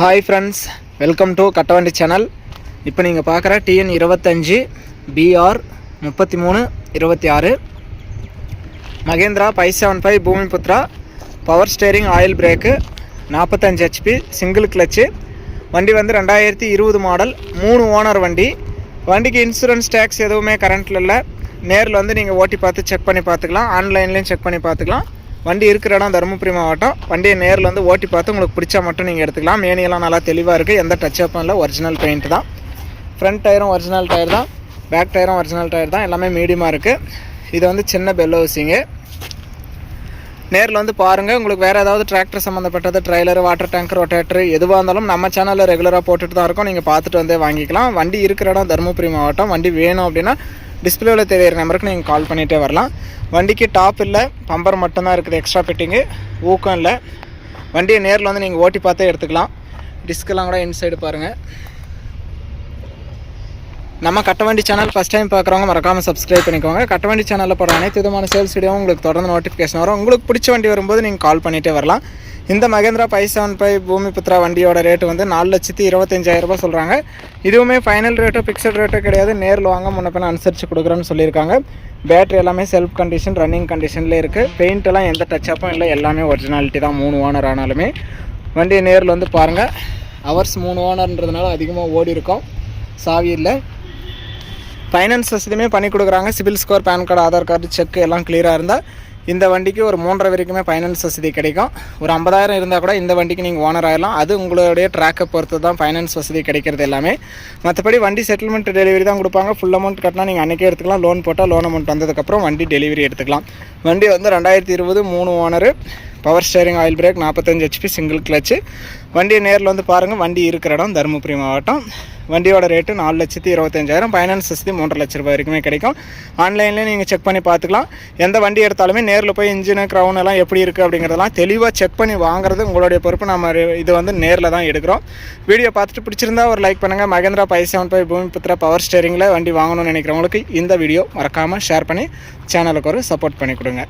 Hi friends welcome to Kattavandi channel இப்போ நீங்கள் பார்க்குற டிஎன் இருபத்தஞ்சி பிஆர் முப்பத்தி மூணு இருபத்தி ஆறு Mahindra five seven five Bhumiputra power steering oil brake நாற்பத்தஞ்சு ஹெச்பி சிங்கிள் கிளச்சு வண்டி வந்து ரெண்டாயிரத்தி இருபது மாடல் மூணு ஓனர் வண்டி. வண்டிக்கு இன்சூரன்ஸ் டேக்ஸ் எதுவுமே கரண்ட்டில் இல்லை. நேரில் வந்து நீங்கள் ஓட்டி பார்த்து செக் பண்ணி பார்த்துக்கலாம். ஆன்லைன்லேயும் செக் பண்ணி பார்த்துக்கலாம். வண்டி இருக்கிற இடம் தருமபுரி மாவட்டம். வண்டியை நேரில் வந்து ஓட்டி பார்த்து உங்களுக்கு பிடிச்சா மட்டும் நீங்கள் எடுத்துக்கலாம். மேனியெல்லாம் நல்லா தெளிவாக இருக்குது எந்த டச் அப்பும் இல்லை. ஒரிஜினல் பெயிண்ட் தான். ஃப்ரண்ட் டயரும் ஒரிஜினல் டயர் தான். பேக் டயரும் ஒரிஜினல் டயர் தான். எல்லாமே மீடியமாக இருக்குது இது வந்து சின்ன பெல் ஹவுசிங்கு நேரில் வந்து பாருங்கள் உங்களுக்கு வேறு ஏதாவது டிராக்டர் சம்மந்தப்பட்டது ட்ரைலர் வாட்டர் டேங்க் ரொட்டேட்டர் எதுவாக இருந்தாலும் நம்ம சேனலில் ரெகுலராக போட்டுட்டு தான் இருக்கோம். நீங்கள் பார்த்துட்டு வந்தே வாங்கிக்கலாம். வண்டி இருக்கிற இடம் தருமபுரி மாவட்டம். வண்டி வேணும் அப்படின்னா டிஸ்பிளேவில் தெரியிற நம்பருக்கு நீங்கள் கால் பண்ணிகிட்டே வரலாம். வண்டிக்கு டாப் இல்லை பம்பர் மட்டும்தான் இருக்குது எக்ஸ்ட்ரா ஃபிட்டிங்கு ஊக்கம் இல்லை. வண்டியை நேரில் வந்து நீங்கள் ஓட்டி பார்த்தே எடுத்துக்கலாம். டிஸ்கெல்லாம் கூட இன்சைடு பாருங்கள் நம்ம கட்டவண்டி சேனல் ஃபஸ்ட் டைம் பார்க்குறவங்க மறக்காமல் சப்ஸ்கிரைப் பண்ணிக்கோங்க. கட்டவண்டி சேனலில் போடுற அனைத்து விதமான சேல்ஸ் வீடியோவும் உங்களுக்கு தொடர்ந்து நோட்டிஃபிகேஷன் வரும். உங்களுக்கு பிடிச்ச வண்டி வரும்போது நீங்கள் கால் பண்ணிகிட்டே வரலாம். இந்த Mahindra five seven five Bhumiputra வண்டியோட ரேட்டு வந்து நாலு லட்சத்தி இருபத்தஞ்சாயிரம் ரூபாய் சொல்கிறாங்க இதுவுமே ஃபைனல் ரேட்டோ ஃபிக்ஸட் ரேட்டோ கிடையாது. நேரில் வாங்க முன்னப்பின அனுசரித்து கொடுக்குறேன்னு சொல்லியிருக்காங்க. பேட்டரி எல்லாமே செல்ஃப் கண்டிஷன் ரன்னிங் கண்டிஷனில் இருக்குது பெயிண்ட் எல்லாம் எந்த டச் அப்பும் இல்லை. எல்லாமே ஒரிஜினாலிட்டி தான். மூணு ஓனர் ஆனாலுமே. வண்டியை நேரில் வந்து பாருங்கள் ஹவர்ஸ் மூணு ஓனர்ன்றதுனால அதிகமாக ஓடி இருக்கும். சாவி இல்லை. ஃபைனான்ஸ் வசதியுமே பண்ணி கொடுக்குறாங்க. CIBIL score PAN card Aadhaar card check எல்லாம் கிளியராக இருந்தால் இந்த வண்டிக்கு ஒரு மூன்றரை வரைக்குமே ஃபைனான்ஸ் வசதி கிடைக்கும். ஒரு ஐம்பதாயிரம் இருந்தால் கூட இந்த வண்டிக்கு நீங்கள் ஓனர் ஆகிடலாம் அது உங்களுடைய ட்ராக்கை பொறுத்து தான் ஃபைனான்ஸ் வசதி கிடைக்கிறது எல்லாமே. மற்றபடி வண்டி செட்டில்மெண்ட் டெலிவரி தான் கொடுப்பாங்க. ஃபுல் அமௌண்ட் கட்டினா நீங்கள் அன்றைக்கே எடுத்துக்கலாம். லோன் போட்டால் லோன் அமௌண்ட் வந்ததுக்கப்புறம் வண்டி டெலிவரி எடுத்துக்கலாம். வண்டி வந்து ரெண்டாயிரத்தி இருபது மூணு owner power steering oil brake நாற்பத்தஞ்சு ஹெச்பி சிங்கிள் கிளச்சு வண்டியை நேரில் வந்து பாருங்கள் வண்டி இருக்கிற இடம் தருமபுரி மாவட்டம். வண்டியோட ரேட்டு நாலு லட்சத்தி இருபத்தஞ்சாயிரம் ஃபைனான்ஸ் வசதி மூன்றரை லட்ச ரூபாய் வரைக்குமே கிடைக்கும். ஆன்லைன்லேயே நீங்கள் செக் பண்ணி பார்த்துக்கலாம். எந்த வண்டி எடுத்தாலுமே நேரில் போய் இன்ஜினு க்ரௌன் எல்லாம் எப்படி இருக்குது அப்படிங்கிறதெல்லாம் தெளிவாக செக் பண்ணி வாங்குறது உங்களுடைய பொறுப்பு. நம்ம இது வந்து நேரில் தான் எடுக்கிறோம். வீடியோ பார்த்துட்டு பிடிச்சிருந்தா ஒரு லைக் பண்ணுங்கள் Mahindra five seven five Bhumiputra power ஸ்டேரிங்கில் வண்டி வாங்கணும்னு நினைக்கிறவங்களுக்கு இந்த வீடியோ மறக்காமல் ஷேர் பண்ணி சேனலுக்கு ஒரு சப்போர்ட் பண்ணி கொடுங்க.